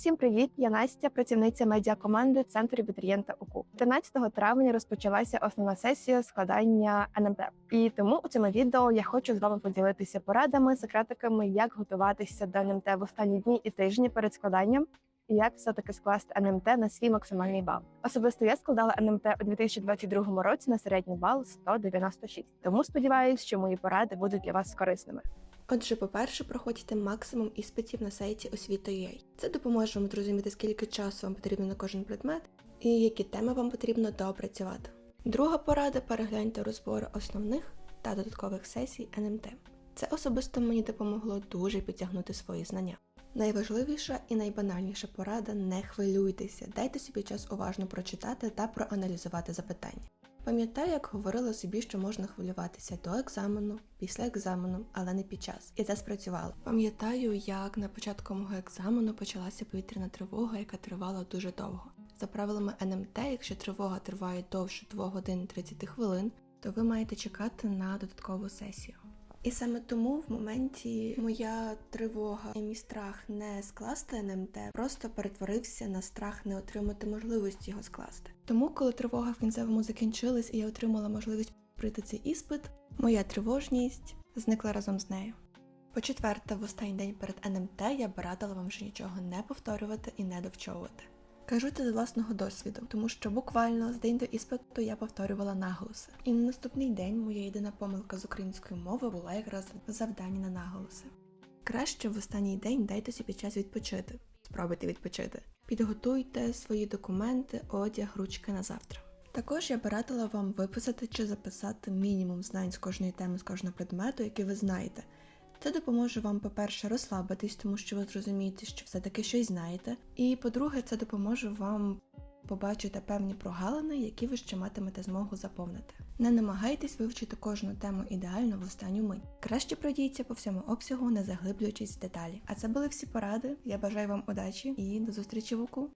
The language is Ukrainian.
Всім привіт! Я Настя, працівниця медіакоманди Центру абітурієнта УКУ. 13 травня розпочалася основна сесія складання НМТ. І тому у цьому відео я хочу з вами поділитися порадами, секретиками, як готуватися до НМТ в останні дні і тижні перед складанням. І як все-таки скласти НМТ на свій максимальний бал. Особисто я складала НМТ у 2022 році на середній бал 196. Тому сподіваюся, що мої поради будуть для вас корисними. Отже, по-перше, проходьте максимум іспитів на сайті освіта.ua. Це допоможе вам зрозуміти, скільки часу вам потрібно на кожен предмет і які теми вам потрібно доопрацювати. Друга порада перегляньте розбори основних та додаткових сесій НМТ. Це особисто мені допомогло дуже підтягнути свої знання. Найважливіша і найбанальніша порада не хвилюйтеся, дайте собі час уважно прочитати та проаналізувати запитання. Пам'ятаю, як говорила собі, що можна хвилюватися до екзамену, після екзамену, але не під час. І це спрацювало. Пам'ятаю, як на початку мого екзамену почалася повітряна тривога, яка тривала дуже довго. За правилами НМТ, якщо тривога триває довше 2 годин 30 хвилин, то ви маєте чекати на додаткову сесію. І саме тому в моменті моя тривога і мій страх не скласти НМТ просто перетворився на страх не отримати можливості його скласти. Тому, коли тривога в кінцевому закінчилась і я отримала можливість пройти цей іспит, моя тривожність зникла разом з нею. По-четверте, в останній день перед НМТ я б радила вам вже нічого не повторювати і не довчовувати. Кажу це з власного досвіду, тому що буквально з день до іспиту я повторювала наголоси. І на наступний день моя єдина помилка з української мови була якраз завдання на наголоси. Краще в останній день дайте собі час відпочити. Спробуйте відпочити. Підготуйте свої документи, одяг, ручки на завтра. Також я б радила вам виписати чи записати мінімум знань з кожної теми, з кожного предмету, який ви знаєте. Це допоможе вам, по-перше, розслабитись, тому що ви зрозумієте, що все-таки щось знаєте. І по-друге, це допоможе вам побачити певні прогалини, які ви ще матимете змогу заповнити. Не намагайтесь вивчити кожну тему ідеально в останню мить. Краще пройдіться по всьому обсягу, не заглиблюючись в деталі. А це були всі поради. Я бажаю вам удачі і до зустрічі в УКУ!